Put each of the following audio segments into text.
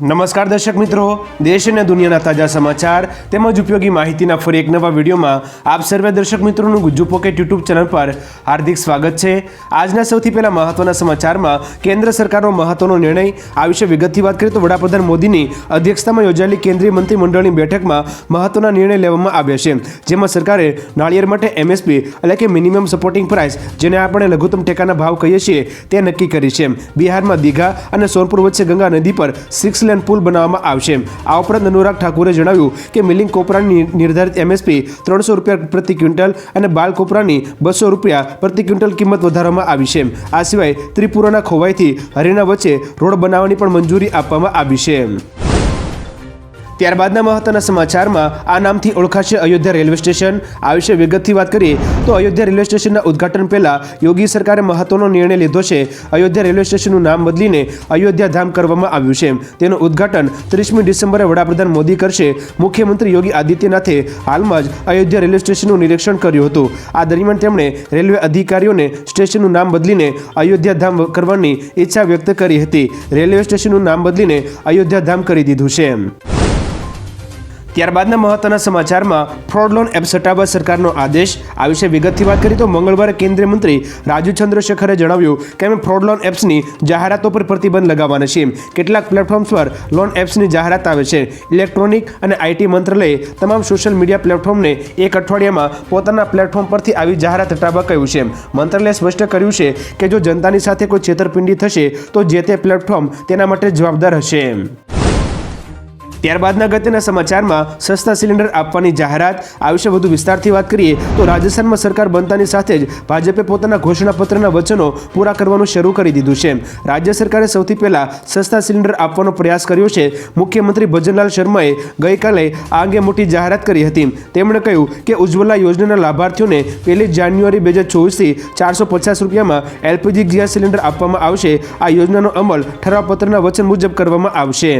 નમસ્કાર દર્શક મિત્રો, દેશ અને દુનિયાના તાજા સમાચાર તેમજ ઉપયોગી માહિતીના ફરી એક નવા વિડીયોમાં આપ સર્વે દર્શક મિત્રોનું ગુજ્જુ પોકેટ યુટ્યુબ ચેનલ પર હાર્દિક સ્વાગત છે. આજના સૌથી પહેલા મહત્વના સમાચારમાં કેન્દ્ર સરકારનો મહત્વનો નિર્ણય, આ વિશે વિગતથી વાત કરીએ તો વડાપ્રધાન મોદીની અધ્યક્ષતામાં યોજાયેલી કેન્દ્રીય મંત્રીમંડળની બેઠકમાં મહત્વના નિર્ણય લેવામાં આવ્યા છે. જેમાં સરકારે નાળિયેર માટે એમએસપી એટલે કે મિનિમમ સપોર્ટિંગ પ્રાઇસ, જેને આપણે લઘુત્તમ ટેકાના ભાવ કહીએ છીએ, તે નક્કી કરી છે. બિહારમાં દીઘા અને સોનપુર વચ્ચે ગંગા નદી પર સિક્સ લેન પુલ બનાવવામાં આવશે. આ ઉપરાંત અનુરાગ ઠાકુરે જણાવ્યું કે મિલિંગ કોપરાની નિર્ધારિત એમએસપી ત્રણસો રૂપિયા પ્રતિ ક્વિન્ટલ અને બાલ કોપરાની બસો રૂપિયા પ્રતિ ક્વિન્ટલ કિંમત વધારવામાં આવી છે. આ સિવાય ત્રિપુરાના ખોવાઈથી હરિયાણા વચ્ચે રોડ બનાવવાની પણ મંજૂરી આપવામાં આવી છે. ત્યારબાદના મહત્વના સમાચારમાં આ નામથી ઓળખાશે અયોધ્યા રેલવે સ્ટેશન. આ વિશે વિગતથી વાત કરીએ તો અયોધ્યા રેલવે સ્ટેશનના ઉદ્ઘાટન પહેલાં યોગી સરકારે મહત્વનો નિર્ણય લીધો છે. અયોધ્યા રેલવે સ્ટેશનનું નામ બદલીને અયોધ્યા ધામ કરવામાં આવ્યું છે. તેનું ઉદ્ઘાટન ત્રીસમી ડિસેમ્બરે વડાપ્રધાન મોદી કરશે. મુખ્યમંત્રી યોગી આદિત્યનાથે હાલમાં જ અયોધ્યા રેલવે સ્ટેશનનું નિરીક્ષણ કર્યું હતું. આ દરમિયાન તેમણે રેલવે અધિકારીઓને સ્ટેશનનું નામ બદલીને અયોધ્યા ધામ કરવાની ઈચ્છા વ્યક્ત કરી હતી. રેલવે સ્ટેશનનું નામ બદલીને અયોધ્યા ધામ કરી દીધું છે. ત્યારબાદના મહત્વના સમાચારમાં ફ્રોડ લોન એપ સટાવવા સરકારનો આદેશ. આ વિશે વિગતથી વાત કરીએ તો મંગળવારે કેન્દ્રીય મંત્રી રાજુ ચંદ્રશેખરે જણાવ્યું કે અમે ફ્રોડ લોન એપ્સની જાહેરાતો પર પ્રતિબંધ લગાવવાના છીએ. કેટલાક પ્લેટફોર્મ્સ પર લોન એપ્સની જાહેરાત આવે છે. ઇલેક્ટ્રોનિક અને આઈટી મંત્રાલયે તમામ સોશિયલ મીડિયા પ્લેટફોર્મને એક અઠવાડિયામાં પોતાના પ્લેટફોર્મ પરથી આવી જાહેરાત હટાવવા કહ્યું છે. મંત્રાલયે સ્પષ્ટ કર્યું છે કે જો જનતાની સાથે કોઈ છેતરપિંડી થશે, તો જે તે પ્લેટફોર્મ તેના માટે જવાબદાર હશે. ત્યારબાદના અગત્યના સમાચારમાં સસ્તા સિલિન્ડર આપવાની જાહેરાત આ વિશે વધુ વિસ્તારથી વાત કરીએ તો રાજસ્થાનમાં સરકાર બનતાની સાથે જ ભાજપે પોતાના ઘોષણાપત્રના વચનો પૂરા કરવાનું શરૂ કરી દીધું છે. રાજ્ય સરકારે સૌથી પહેલા સસ્તા સિલિન્ડર આપવાનો પ્રયાસ કર્યો છે. મુખ્યમંત્રી ભજનલાલ શર્માએ ગઈકાલે આ અંગે મોટી જાહેરાત કરી હતી. તેમણે કહ્યું કે ઉજ્જવલા યોજનાના લાભાર્થીઓને પહેલી જાન્યુઆરી બે હજાર ચોવીસથી ચારસો પચાસ રૂપિયામાં એલપીજી ગેસ સિલિન્ડર આપવામાં આવશે. આ યોજનાનો અમલ ઠરાવપત્રના વચન મુજબ કરવામાં આવશે.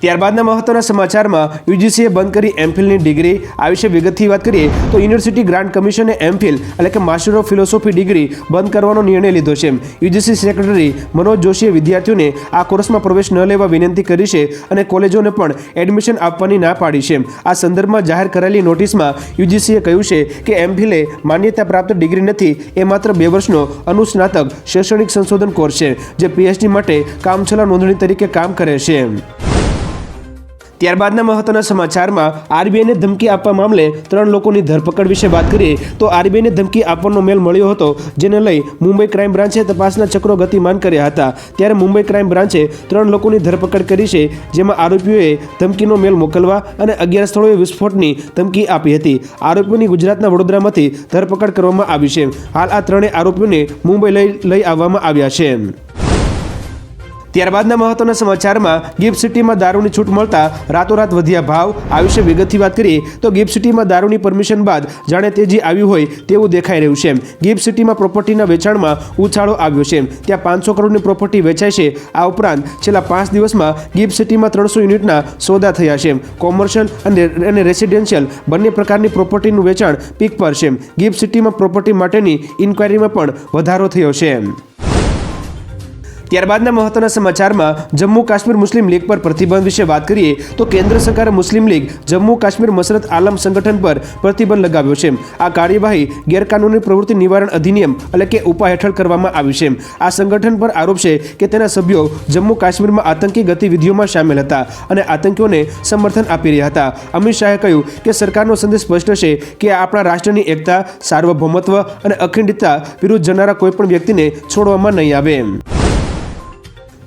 ત્યારબાદના મહત્વના સમાચારમાં યુજીસીએ બંધ કરી એમફિલની ડિગ્રી. આ વિશે વિગતથી વાત કરીએ તો યુનિવર્સિટી ગ્રાન્ટ કમિશને એમફિલ એટલે કે માસ્ટર ઓફ ફિલોસોફી ડિગ્રી બંધ કરવાનો નિર્ણય લીધો છે. યુજીસી સેક્રેટરી મનોજ જોશીએ વિદ્યાર્થીઓને આ કોર્સમાં પ્રવેશ ન લેવા વિનંતી કરી છે અને કોલેજોને પણ એડમિશન આપવાની ના પાડી છે. આ સંદર્ભમાં જાહેર કરાયેલી નોટિસમાં યુજીસીએ કહ્યું છે કે એમફિલે માન્યતા પ્રાપ્ત ડિગ્રી નથી, એ માત્ર બે વર્ષનો અનુસ્નાતક શૈક્ષણિક સંશોધન કોર્સ છે, જે પીએચડી માટે કામચલા નોંધણી તરીકે કામ કરે છે. ત્યારબાદના મહત્વના સમાચારમાં આરબીઆઈને ધમકી આપવા મામલે ત્રણ લોકોની ધરપકડ વિશે વાત કરીએ તો આરબીઆઈને ધમકી આપવાનો મેલ મળ્યો હતો, જેને લઈ મુંબઈ ક્રાઇમ બ્રાન્ચે તપાસના ચક્રો ગતિમાન કર્યા હતા. ત્યારે મુંબઈ ક્રાઇમ બ્રાન્ચે ત્રણ લોકોની ધરપકડ કરી છે, જેમાં આરોપીઓએ ધમકીનો મેલ મોકલવા અને અગિયાર સ્થળોએ વિસ્ફોટની ધમકી આપી હતી. આરોપીઓની ગુજરાતના વડોદરામાંથી ધરપકડ કરવામાં આવી છે. હાલ આ ત્રણેય આરોપીઓને મુંબઈ લઈ લઈ આવવામાં આવ્યા છે. ત્યારબાદના મહત્વના સમાચારમાં ગિફ્ટ સિટીમાં દારૂની છૂટ મળતા રાતોરાત વધ્યા ભાવ આ વિશે વિગતથી વાત કરીએ તો ગિફ્ટ સિટીમાં દારૂની પરમિશન બાદ જાણે તેજી આવી હોય તેવું દેખાઈ રહ્યું છે ગિફ્ટ સિટીમાં પ્રોપર્ટીના વેચાણમાં ઉછાળો આવ્યો છે ત્યાં પાંચસો કરોડની પ્રોપર્ટી વેચાય છે. આ ઉપરાંત છેલ્લા પાંચ દિવસમાં ગિફ્ટ સિટીમાં ત્રણસો યુનિટના સોદા થયા છે કોમર્શિયલ અને અને રેસિડેન્શિયલ બંને પ્રકારની પ્રોપર્ટીનું વેચાણ પીક પર છે ગિફ્ટ સિટીમાં પ્રોપર્ટી માટેની ઇન્ક્વાયરીમાં પણ વધારો થયો છે ત્યારબાદના મહત્વના સમાચારમાં જમ્મુ કાશ્મીર મુસ્લિમ લીગ પર પ્રતિબંધ વિશે વાત કરીએ તો કેન્દ્ર સરકારે મુસ્લિમ લીગ, જમ્મુ કાશ્મીર મસરત આલમ સંગઠન પર પ્રતિબંધ લગાવ્યો છે. આ કાર્યવાહી ગેરકાનૂની પ્રવૃત્તિ નિવારણ અધિનિયમ એટલે કે ઉપા હેઠળ કરવામાં આવી છે. આ સંગઠન પર આરોપ છે કે તેના સભ્યો જમ્મુ કાશ્મીરમાં આતંકી ગતિવિધિઓમાં સામેલ હતા અને આતંકીઓને સમર્થન આપી રહ્યા હતા. અમિત શાહે કહ્યું કે સરકારનો સંદેશ સ્પષ્ટ છે કે આપણા રાષ્ટ્રની એકતા, સાર્વભૌમત્વ અને અખંડિતતા વિરુદ્ધ જનારા કોઈપણ વ્યક્તિને છોડવામાં નહીં આવે.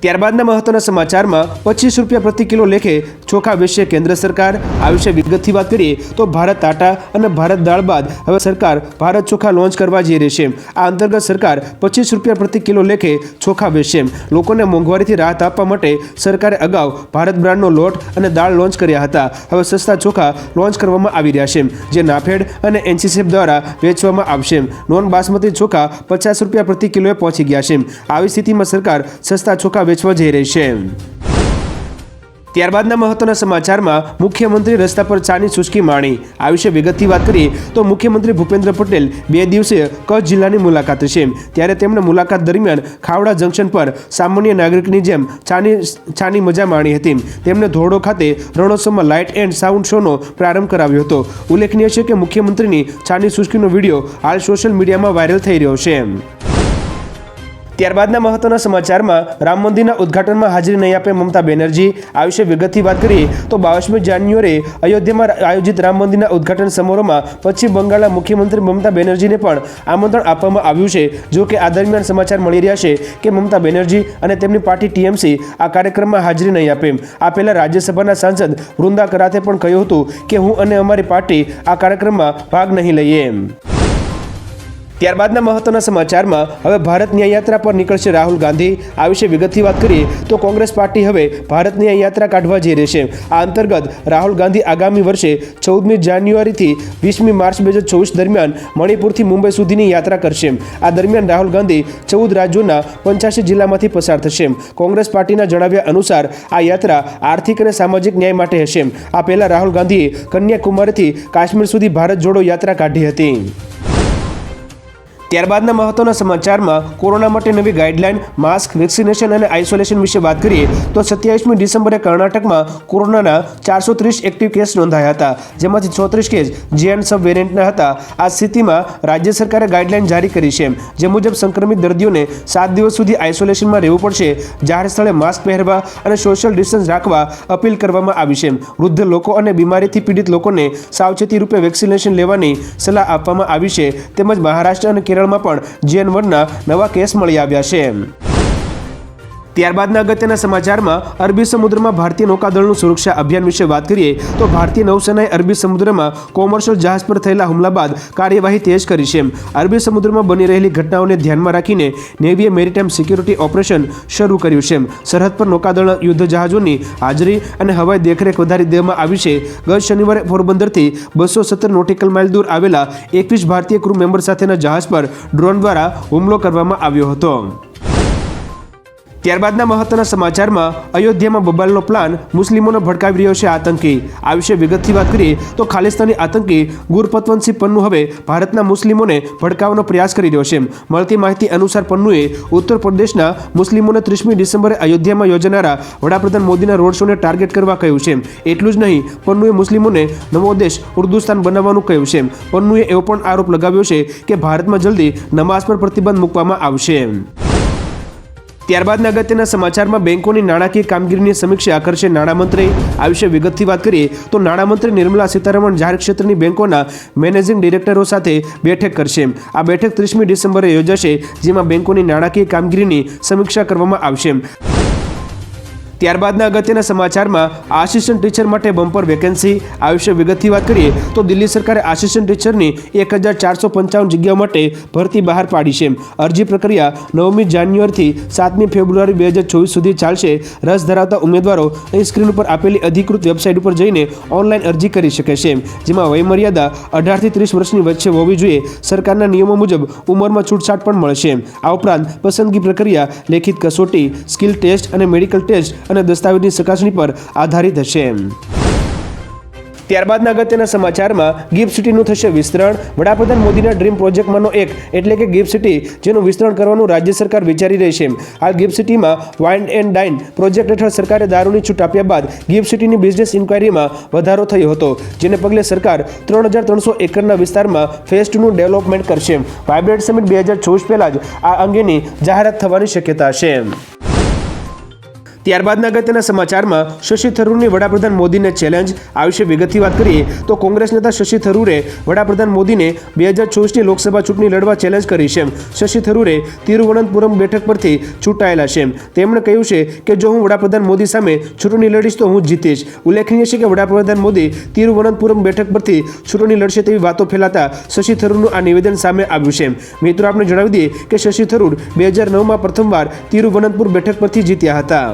ત્યારબાદના મહત્વના સમાચારમાં પચીસ રૂપિયા પ્રતિ કિલો લેખે ચોખા વિશે કેન્દ્ર સરકાર. આ વિશે વિગતથી વાત કરીએ તો ભારત આટા અને ભારત દાળ બાદ હવે સરકાર ભારત ચોખા લોન્ચ કરવા જઈ રહી છે. આ અંતર્ગત સરકાર પચીસ રૂપિયા પ્રતિ કિલો લેખે ચોખા વેચશે. લોકોને મોંઘવારીથી રાહત આપવા માટે સરકારે અગાઉ ભારત બ્રાન્ડનો લોટ અને દાળ લોન્ચ કર્યા હતા. હવે સસ્તા ચોખા લોન્ચ કરવામાં આવી રહ્યા છે, જે નાફેડ અને એનસીસીએફ દ્વારા વેચવામાં આવશે. નોન બાસમતી ચોખા પચાસ રૂપિયા પ્રતિ કિલોએ પહોંચી ગયા છે. આવી સ્થિતિમાં સરકાર સસ્તા ચોખા વેચવા જઈ રહી છે. ત્યારબાદના મહત્વના સમાચારમાં મુખ્યમંત્રી રસ્તા પર ચાની ચુસ્કી માણી. આ વિશે વિગતથી વાત કરીએ તો મુખ્યમંત્રી ભૂપેન્દ્ર પટેલ બે દિવસે કચ્છ જિલ્લાની મુલાકાત છે ત્યારે તેમણે મુલાકાત દરમિયાન ખાવડા જંકશન પર સામાન્ય નાગરિકની જેમ ચાની ચાની મજા માણી હતી. તેમણે ધોરડો ખાતે રણોત્સવમાં લાઇટ એન્ડ સાઉન્ડ શોનો પ્રારંભ કરાવ્યો હતો. ઉલ્લેખનીય છે કે મુખ્યમંત્રીની ચાની ચુસ્કીનો વીડિયો હાલ સોશિયલ મીડિયામાં વાયરલ થઈ રહ્યો છે. ત્યારબાદના મહત્વના સમાચારમાં રામ મંદિરના ઉદ્ઘાટનમાં હાજરી નહીં આપે મમતા બેનર્જી. આ વિશે વિગતથી વાત કરીએ તો બાવીસમી જાન્યુઆરીએ અયોધ્યામાં આયોજિત રામ મંદિરના ઉદઘાટન સમારોહમાં પશ્ચિમ બંગાળના મુખ્યમંત્રી મમતા બેનર્જીને પણ આમંત્રણ આપવામાં આવ્યું છે. જો કે આ દરમિયાન સમાચાર મળી રહ્યા છે કે મમતા બેનર્જી અને તેમની પાર્ટી ટીએમસી આ કાર્યક્રમમાં હાજરી નહીં આપે. આ પહેલાં રાજ્યસભાના સાંસદ વૃંદા કરાતે પણ કહ્યું હતું કે હું અને અમારી પાર્ટી આ કાર્યક્રમમાં ભાગ નહીં લઈએ ત્યારબાદના મહત્વના સમાચારમાં હવે ભારત ન્યાય યાત્રા પર નીકળશે રાહુલ ગાંધી. આ વિશે વિગતથી વાત કરીએ તો કોંગ્રેસ પાર્ટી હવે ભારત ન્યાય યાત્રા કાઢવા જઈ રહી છે. આ અંતર્ગત રાહુલ ગાંધી આગામી વર્ષે ચૌદમી જાન્યુઆરીથી વીસમી માર્ચ બે હજાર ચોવીસ દરમિયાન મણિપુરથી મુંબઈ સુધીની યાત્રા કરશે. આ દરમિયાન રાહુલ ગાંધી ચૌદ રાજ્યોના પંચ્યાસી જિલ્લામાંથી પસાર થશે. કોંગ્રેસ પાર્ટીના જણાવ્યા અનુસાર આ યાત્રા આર્થિક અને સામાજિક ન્યાય માટે હશે. આ પહેલા રાહુલ ગાંધીએ કન્યાકુમારીથી કાશ્મીર સુધી ભારત જોડો યાત્રા કાઢી હતી. ત્યારબાદના મહત્વના સમાચારમાં કોરોના માટે નવી ગાઈડલાઈન, માસ્ક, વેક્સિનેશન અને આઇસોલેશન વિશે વાત કરીએ તો સત્યાવીસમી ડિસેમ્બરે કર્ણાટકમાં કોરોનાના ચારસો ત્રીસ એક્ટિવ કેસ નોંધાયા હતા, જેમાંથી ચોત્રીસ કેસ જેએન સબ વેરિયન્ટના હતા. આ સ્થિતિમાં રાજ્ય સરકારે ગાઈડલાઈન જારી કરી છે જે મુજબ સંક્રમિત દર્દીઓને સાત દિવસ સુધી આઇસોલેશનમાં રહેવું પડશે, જાહેર સ્થળે માસ્ક પહેરવા અને સોશિયલ ડિસ્ટન્સ રાખવા અપીલ કરવામાં આવી છે વૃદ્ધ લોકો અને બીમારીથી પીડિત લોકોને સાવચેતી રૂપે વેક્સિનેશન લેવાની સલાહ આપવામાં આવી છે, તેમજ મહારાષ્ટ્ર અને કેરળમાં પણ જીએન વનના નવા કેસ મળી આવ્યા છે. ત્યારબાદના અગત્યના સમાચારમાં, અરબી સમુદ્રમાં ભારતીય નૌકાદળનું સુરક્ષા અભિયાન વિશે વાત કરીએ, તો ભારતીય નૌસેનાએ અરબી સમુદ્રમાં કોમર્શિયલ જહાજ પર થયેલા હુમલા બાદ કાર્યવાહી તેજ કરી છે. અરબી સમુદ્રમાં બની રહેલી ઘટનાઓને ધ્યાનમાં રાખીને નેવીએ મેરીટાઈમ સિક્યુરિટી ઓપરેશન શરૂ કર્યું છે. સરહદ પર નૌકાદળના યુદ્ધ જહાજોની હાજરી અને હવાઈ દેખરેખ વધારી દેવામાં આવી છે. ગત શનિવારે પોરબંદરથી બસો સત્તર નોટિકલ માઇલ દૂર આવેલા એકવીસ ભારતીય ક્રૂ મેમ્બર સાથેના જહાજ પર ડ્રોન દ્વારા હુમલો કરવામાં આવ્યો હતો. ત્યારબાદના મહત્વના સમાચારમાં અયોધ્યામાં બબાલનો પ્લાન મુસ્લિમોને ભડકાવી રહ્યો છે આતંકી. આ વિશે વિગતથી વાત કરીએ તો ખાલિસ્તાની આતંકી ગુરપતવંતસિંહ પન્નુ હવે ભારતના મુસ્લિમોને ભડકાવવાનો પ્રયાસ કરી રહ્યો છે. મળતી માહિતી અનુસાર પન્નુએ ઉત્તર પ્રદેશના મુસ્લિમોને ત્રીસમી ડિસેમ્બરે અયોધ્યામાં યોજાનારા વડાપ્રધાન મોદીના રોડ શોને ટાર્ગેટ કરવા કહ્યું છે. એટલું જ નહીં, પન્નુએ મુસ્લિમોને નવો દેશ ઉર્દુસ્તાન બનાવવાનું કહ્યું છે. પન્નુએ એવો પણ આરોપ લગાવ્યો છે કે ભારતમાં જલ્દી નમાઝ પર પ્રતિબંધ મૂકવામાં આવશે. ત્યારબાદના અગત્યના સમાચારમાં બેંકોની નાણાકીય કામગીરીની સમીક્ષા કરશે નાણામંત્રી. આ વિશે વિગતથી વાત કરીએ તો નાણામંત્રી નિર્મલા સીતારમણ જાહેર ક્ષેત્રની બેંકોના મેનેજિંગ ડિરેક્ટરો સાથે બેઠક કરશે. આ બેઠક ત્રીસમી ડિસેમ્બરે યોજાશે, જેમાં બેંકોની નાણાકીય કામગીરીની સમીક્ષા કરવામાં આવશે. ત્યારબાદના અગત્યના સમાચારમાં આસિસ્ટન્ટ ટીચર માટે બમ્પર વેકેન્સી આ વિશે વિગતથી વાત કરીએ તો દિલ્હી સરકારે આસિસ્ટન્ટ ટીચરની એક હજાર ચારસો પંચાવન જગ્યાઓ માટે ભરતી બહાર પાડી છે. અરજી પ્રક્રિયા નવમી જાન્યુઆરીથી સાતમી ફેબ્રુઆરી બે હજાર ચોવીસ સુધી ચાલશે. રસ ધરાવતા ઉમેદવારો અહીં સ્ક્રીન ઉપર આપેલી અધિકૃત વેબસાઇટ ઉપર જઈને ઓનલાઈન અરજી કરી શકે છે. જેમાં વયમર્યાદા અઢારથી ત્રીસ વર્ષની વચ્ચે હોવી જોઈએ. સરકારના નિયમો મુજબ ઉંમરમાં છૂટછાટ પણ મળશે. આ ઉપરાંત પસંદગી પ્રક્રિયા, લેખિત કસોટી, સ્કિલ ટેસ્ટ અને મેડિકલ ટેસ્ટ અને દસ્તાવેજની ચકાસણી પર આધારિત હશે. ત્યારબાદના અગત્યના સમાચારમાં ગિફ્ટ સિટીનું થશે વિસ્તરણ. વડાપ્રધાન મોદીના ડ્રીમ પ્રોજેક્ટમાંનો એક, એટલે કે ગિફ્ટ સિટી, જેનું વિસ્તરણ કરવાનું રાજ્ય સરકાર વિચારી રહી છે. આ ગિફ્ટ સિટીમાં વાઇન એન્ડ ડાઇન પ્રોજેક્ટ હેઠળ સરકારે દારૂની છૂટ આપ્યા બાદ ગિફ્ટ સિટીની બિઝનેસ ઇન્ક્વાયરીમાં વધારો થયો હતો, જેને પગલે સરકાર ત્રણ હજાર ત્રણસો એકરના વિસ્તારમાં ફેઝ ટુનું ડેવલપમેન્ટ કરશે. વાઇબ્રેટ સમિટ બે હજાર ચોવીસ પહેલાં જ આ અંગેની જાહેરાત થવાની શક્યતા છે. ત્યારબાદના અગત્યના સમાચારમાં શશી થરૂરની વડાપ્રધાન મોદીને ચેલેન્જ આ વિશે વિગતથી વાત કરીએ તો કોંગ્રેસ નેતા શશી થરૂરે વડાપ્રધાન મોદીને બે હજાર ચોવીસની લોકસભા ચૂંટણી લડવા ચેલેન્જ કરી છે શશી થરૂરે તિરુવનંતપુરમ બેઠક પરથી ચૂંટાયેલા છે તેમણે કહ્યું છે કે જો હું વડાપ્રધાન મોદી સામે ચૂંટણી લડીશ તો હું જીતીશ. ઉલ્લેખનીય છે કે વડાપ્રધાન મોદી તિરુવનંતપુરમ બેઠક પરથી ચૂંટણી લડશે તેવી વાતો ફેલાતા શશી થરૂરનું આ નિવેદન સામે આવ્યું છે મિત્રો, આપણે જણાવી દઈએ કે શશી થરૂર બે હજાર નવમાં પ્રથમવાર તિરુવનંતપુર બેઠક પરથી જીત્યા હતા.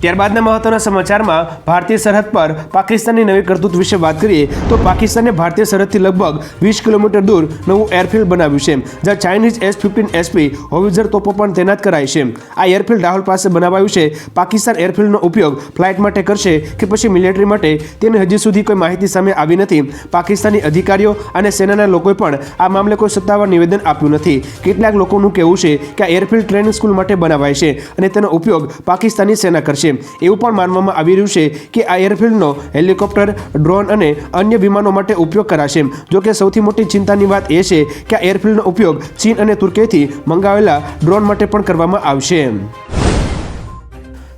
ત્યારબાદના મહત્વના સમાચારમાં ભારતીય સરહદ પર પાકિસ્તાનની નવી કરતૂત વિશે વાત કરીએ તો પાકિસ્તાને ભારતીય સરહદથી લગભગ વીસ કિલોમીટર દૂર નવું એરફિલ્ડ બનાવ્યું છે, જ્યાં Chinese S fifteen SP howitzer તોપો પણ તૈનાત કરાય છે. આ એરફિલ્ડ રાહુલ પાસે બનાવાયું છે. પાકિસ્તાન એરફિલ્ડનો ઉપયોગ ફ્લાઇટ માટે કરશે કે પછી મિલિટરી માટે તેની હજી સુધી કોઈ માહિતી સામે આવી નથી. પાકિસ્તાની અધિકારીઓ અને સેનાના લોકોએ પણ આ મામલે કોઈ સત્તાવાર નિવેદન આપ્યું નથી. કેટલાક લોકોનું કહેવું છે કે આ એરફિલ્ડ ટ્રેનિંગ સ્કૂલ માટે બનાવાય છે અને તેનો ઉપયોગ પાકિસ્તાની સેના કરશે. એવું પણ માનવામાં આવી રહ્યું છે કે આ એરફિલ્ડનો હેલિકોપ્ટર, ડ્રોન અને અન્ય વિમાનો માટે ઉપયોગ કરાશે. જોકે સૌથી મોટી ચિંતાની વાત એ છે કે આ એરફિલ્ડનો ઉપયોગ ચીન અને તુર્કીથી મંગાવેલા ડ્રોન માટે પણ કરવામાં આવશે.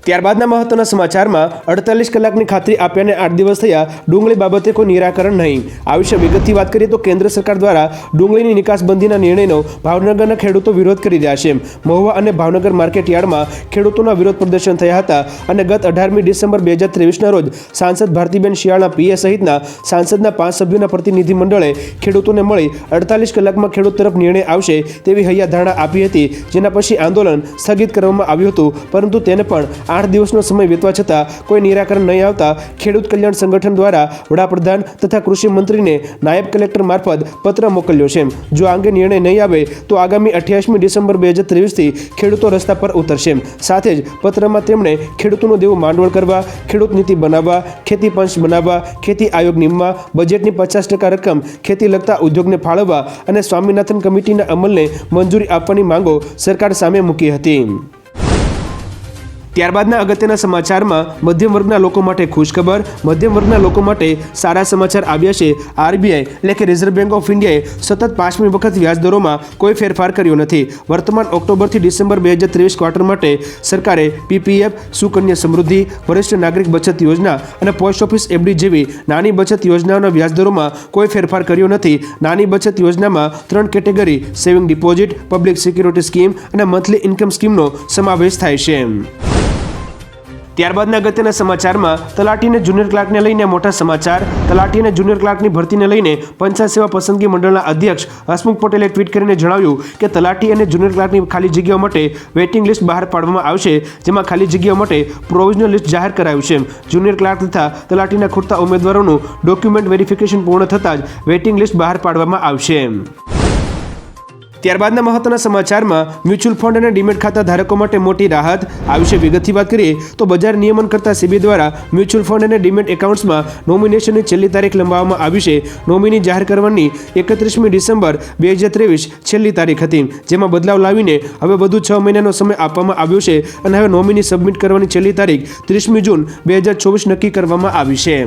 ત્યારબાદના મહત્વના સમાચારમાં અડતાલીસ કલાકની ખાતરી આપ્યાને આઠ દિવસ થયા ડુંગળી બાબતે કોઈ નિરાકરણ નહીં. આ વિશે વિગતથી વાત કરીએ તો કેન્દ્ર સરકાર દ્વારા ડુંગળીની નિકાસબંધીના નિર્ણયનો ભાવનગરના ખેડૂતો વિરોધ કરી રહ્યા છે. મહુવા અને ભાવનગર માર્કેટ યાર્ડમાં ખેડૂતોના વિરોધ પ્રદર્શન થયા હતા અને ગત અઢારમી ડિસેમ્બર બે હજાર ત્રેવીસના રોજ સાંસદ ભારતીબેન શિયાળા, પીએ સહિતના સાંસદના પાંચ સભ્યોના પ્રતિનિધિ મંડળે ખેડૂતોને મળી અડતાલીસ કલાકમાં ખેડૂત તરફ નિર્ણય આવશે તેવી હૈયાધારણા આપી હતી. જેના પછી આંદોલન સ્થગિત કરવામાં આવ્યું હતું, પરંતુ તેને પણ આઠ દિવસનો સમય વીતવા છતાં કોઈ નિરાકરણ નહીં આવતા ખેડૂત કલ્યાણ સંગઠન દ્વારા વડાપ્રધાન તથા કૃષિ મંત્રીને નાયબ કલેક્ટર મારફત પત્ર મોકલ્યો છે. જો આ અંગે નિર્ણય નહીં આવે તો આગામી અઠ્યાસમી ડિસેમ્બર બે હજાર ત્રેવીસથી ખેડૂતો રસ્તા પર ઉતરશે. સાથે જ પત્રમાં તેમણે ખેડૂતોનું દેવું માંડવળ કરવા, ખેડૂત નીતિ બનાવવા, ખેતી પંચ બનાવવા, ખેતી આયોગ નિમવા, બજેટની પચાસ ટકા રકમ ખેતી લગતા ઉદ્યોગને ફાળવવા અને સ્વામિનાથન કમિટીના અમલને મંજૂરી આપવાની માંગો સરકાર સામે મૂકી હતી. ત્યારબાદના અગત્યના સમાચારમાં મધ્યમ વર્ગના લોકો માટે ખુશખબર, મધ્યમ વર્ગના લોકો માટે સારા સમાચાર આવ્યા છે. આરબીઆઈ એટલે કે રિઝર્વ બેંક ઓફ ઇન્ડિયાએ સતત પાંચમી વખત વ્યાજદરોમાં કોઈ ફેરફાર કર્યો નથી. વર્તમાન ઓક્ટોબરથી ડિસેમ્બર બે હજાર ત્રેવીસ ક્વાર્ટર માટે સરકારે પીપીએફ, સુકન્યા સમૃદ્ધિ, વરિષ્ઠ નાગરિક બચત યોજના અને પોસ્ટ ઓફિસ એફડી જેવી નાની બચત યોજનાઓના વ્યાજદરોમાં કોઈ ફેરફાર કર્યો નથી. નાની બચત યોજનામાં ત્રણ category saving deposit, public security scheme અને મંથલી ઇન્કમ સ્કીમનો સમાવેશ થાય છે. ત્યારબાદના અગત્યના સમાચારમાં તલાટી અને જુનિયર ક્લાર્કને લઈને મોટા સમાચાર. તલાટી અને જુનિયર ક્લાર્કની ભરતીને લઈને પંચાયત સેવા પસંદગી મંડળના અધ્યક્ષ હસમુખ પટેલે ટ્વીટ કરીને જણાવ્યું કે તલાટી અને જુનિયર ક્લાર્કની ખાલી જગ્યાઓ માટે વેઇટિંગ લિસ્ટ બહાર પાડવામાં આવશે, જેમાં ખાલી જગ્યાઓ માટે પ્રોવિઝનલ લિસ્ટ જાહેર કરાયું છે. જુનિયર ક્લાર્ક તથા તલાટીના ખૂટતા ઉમેદવારોનું ડોક્યુમેન્ટ વેરિફિકેશન પૂર્ણ થતાં જ વેઇટિંગ લિસ્ટ બહાર પાડવામાં આવશે. ત્યારબાદના મહત્વના સમાચારમાં મ્યુચ્યુઅલ ફંડ અને ડીમેટ ખાતા ધારકો માટે મોટી રાહત. આ વિશે વિગતથી વાત કરીએ તો બજાર નિયમન કરતા સેબી દ્વારા મ્યુચ્યુઅલ ફંડ અને ડીમેટ એકાઉન્ટ્સમાં નોમિનેશનની છેલ્લી તારીખ લંબાવવામાં આવી છે. નોમિની જાહેર કરવાની એકત્રીસમી ડિસેમ્બર બે હજાર ત્રેવીસ છેલ્લી તારીખ હતી, જેમાં બદલાવ લાવીને હવે વધુ છ મહિનાનો સમય આપવામાં આવ્યો છે અને હવે નોમિની સબમિટ કરવાની છેલ્લી તારીખ ત્રીસમી જૂન બે હજાર ચોવીસ નક્કી કરવામાં આવી છે.